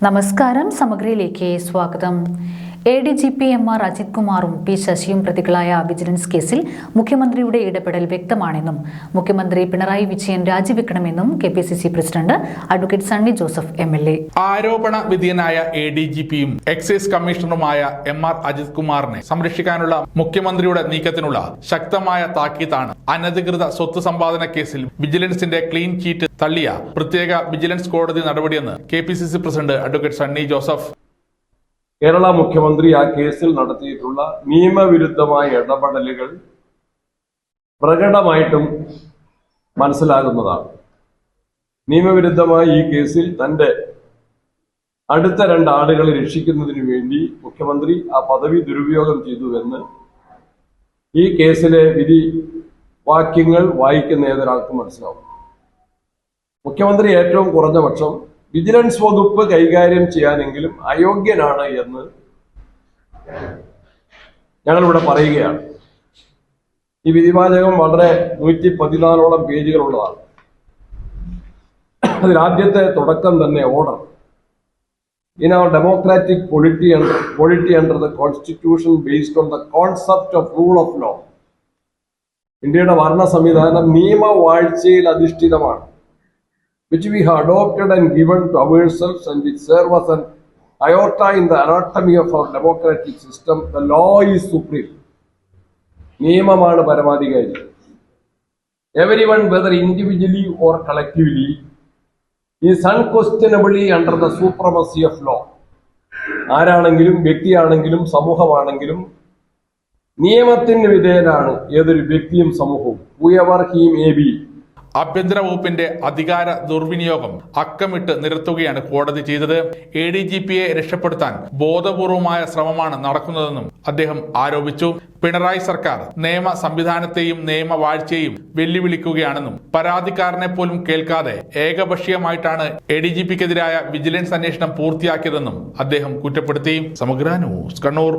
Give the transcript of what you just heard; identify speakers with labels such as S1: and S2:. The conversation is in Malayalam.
S1: നമസ്കാരം സമഗ്രയിലേക്ക് സ്വാഗതം. A D G P M R Ajith കുമാറും പി ശശിയും പ്രതികളായ വിജിലൻസ് കേസിൽ മുഖ്യമന്ത്രിയുടെ ഇടപെടൽ വ്യക്തമാണെന്നും മുഖ്യമന്ത്രി Pinarayi Vijayan രാജിവെക്കണമെന്നും K P C C president advocate Sunny Joseph M L A.
S2: ആരോപണ വിധേയനായ എ ഡി ജി പിയും എക്സൈസ് കമ്മീഷണറുമായ എം ആർ അജിത് കുമാറിനെ സംരക്ഷിക്കാനുള്ള മുഖ്യമന്ത്രിയുടെ നീക്കത്തിനുള്ള ശക്തമായ താക്കീതാണ് അനധികൃത സ്വത്ത് സമ്പാദന കേസിൽ വിജിലൻസിന്റെ ക്ലീൻ ചീറ്റ് തള്ളിയ പ്രത്യേക വിജിലൻസ് കോടതി നടപടിയെന്ന് K P C C president advocate Sunny Joseph
S3: Kerala മുഖ്യമന്ത്രി ആ കേസിൽ നടത്തിയിട്ടുള്ള നിയമവിരുദ്ധമായ ഇടപെടലുകൾ പ്രകടമായിട്ടും മനസ്സിലാകുന്നതാണ്. നിയമവിരുദ്ധമായി ഈ കേസിൽ തന്റെ അടുത്ത രണ്ട് ആളുകളെ രക്ഷിക്കുന്നതിന് വേണ്ടി മുഖ്യമന്ത്രി ആ പദവി ദുരുപയോഗം ചെയ്തുവെന്ന് ഈ കേസിലെ വിധി വാക്യങ്ങൾ വായിക്കുന്ന ഏതൊരാൾക്കും മനസ്സിലാവും. മുഖ്യമന്ത്രി ഏറ്റവും കുറഞ്ഞ പക്ഷം വിജിലൻസ് വകുപ്പ് കൈകാര്യം ചെയ്യാനെങ്കിലും അയോഗ്യനാണ് എന്ന് ഞങ്ങളിവിടെ പറയുകയാണ്. ഈ വിധിവാചകം വളരെ നൂറ്റി പതിനാലോളം പേജുകളുള്ളതാണ് അതിൽ ആദ്യത്തെ തുടക്കം തന്നെ order in our democratic polity under, polity under the constitution based on the of rule of law ഇന്ത്യയുടെ ഭരണ സംവിധാനം നിയമവാഴ്ചയിൽ അധിഷ്ഠിതമാണ്. Which we have adopted and given to ourselves and which serve as an iota in the anatomy of our democratic system the law is supreme. നിയമമാണ് പരമാധികാരി everyone whether individually or collectively is unquestionably under the supremacy of law ആരാണെങ്കിലും വ്യക്തിയാണെങ്കിലും സമൂഹമാണെങ്കിലും നിയമത്തിന് വിധേയനാണ് ഏതൊരു വ്യക്തിയും സമൂഹവും. ഹൂയവർ ഹീ മേ ബി
S2: ആഭ്യന്തര വകുപ്പിന്റെ അധികാര ദുർവിനിയോഗം അക്കമിട്ട് നിരത്തുകയാണ് കോടതി ചെയ്തത്. എ ഡി ജി പിയെ രക്ഷപ്പെടുത്താൻ ബോധപൂർവമായ ശ്രമമാണ് നടക്കുന്നതെന്നും അദ്ദേഹം ആരോപിച്ചു. പിണറായി സർക്കാർ നിയമ സംവിധാനത്തെയും നിയമവാഴ്ചയെയും വെല്ലുവിളിക്കുകയാണെന്നും പരാതിക്കാരനെ പോലും കേൾക്കാതെ ഏകപക്ഷീയമായിട്ടാണ് എ ഡി ജി പിക്കെതിരായ വിജിലൻസ് അന്വേഷണം പൂർത്തിയാക്കിയതെന്നും അദ്ദേഹം കുറ്റപ്പെടുത്തി. സമഗ്ര ന്യൂസ് കണ്ണൂർ.